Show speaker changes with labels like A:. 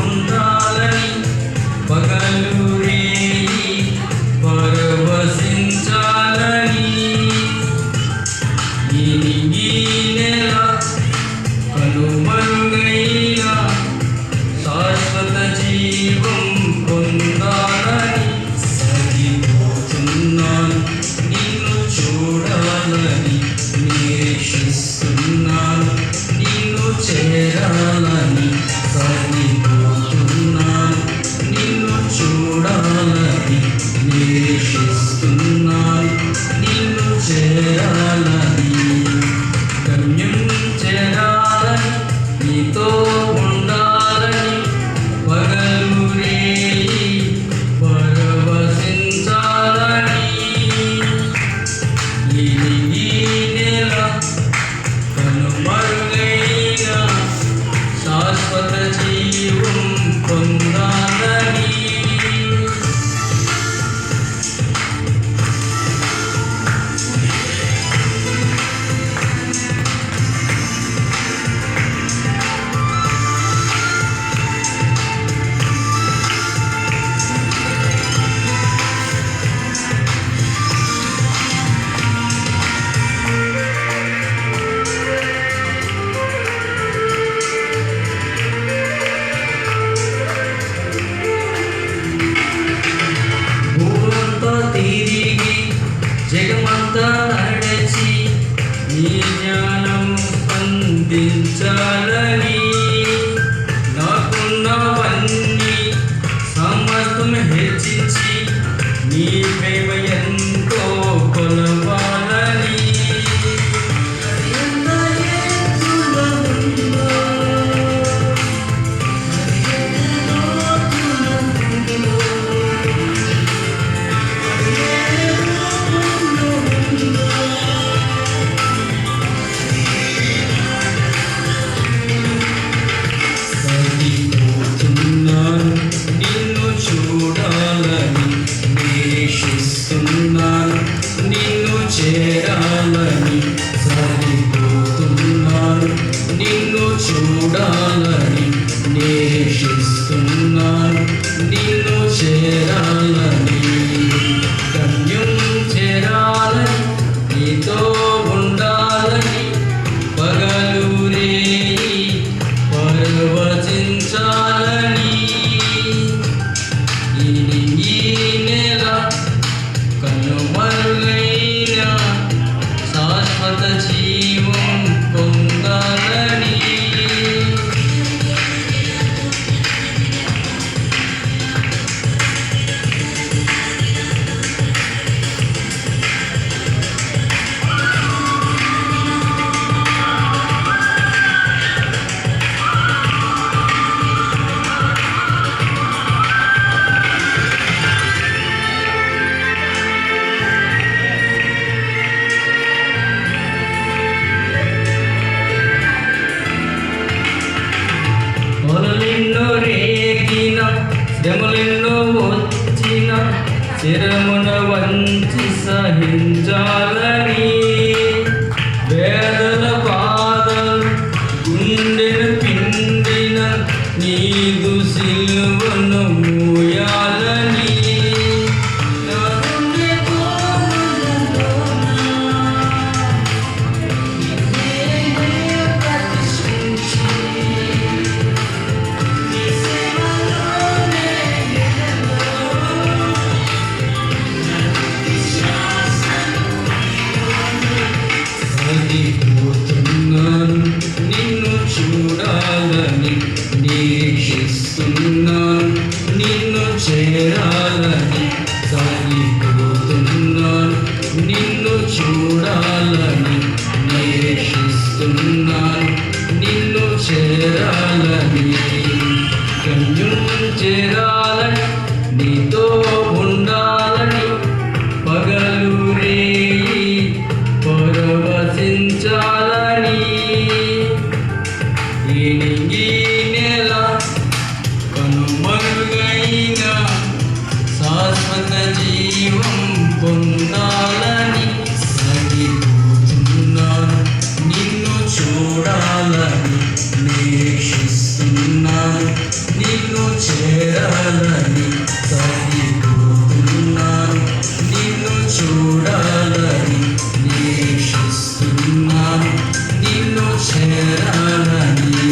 A: ఉండాలని పగలు పరవశించాలని. నెల కనుమరుగైన శాశ్వత జీవం పొందాలని సరిపోతున్నాను. నిన్ను చూడాలని నిరీక్షిస్తున్నాను నిన్ను చేరాలని నిన్ను చేరాలని చేరాలని సరిపోతున్నాను. నిన్ను చూడాలని నేషిస్తున్నాను. నిన్ను చేరాలని శ్రమలెన్నో వచ్చిన చిరమున వంచి సహించాలని. వేదన బాధలు గుండెను పిండిన నీదు సిల్వను జీవం పొందాలని సరిపోతున్నాను. నిన్ను చూడాలని నిరీక్షిస్తున్నాను నిన్ను చేరాలని సరిపోతున్నాను. నిన్ను చూడాలని నిరీక్షిస్తున్నాను చేరాలని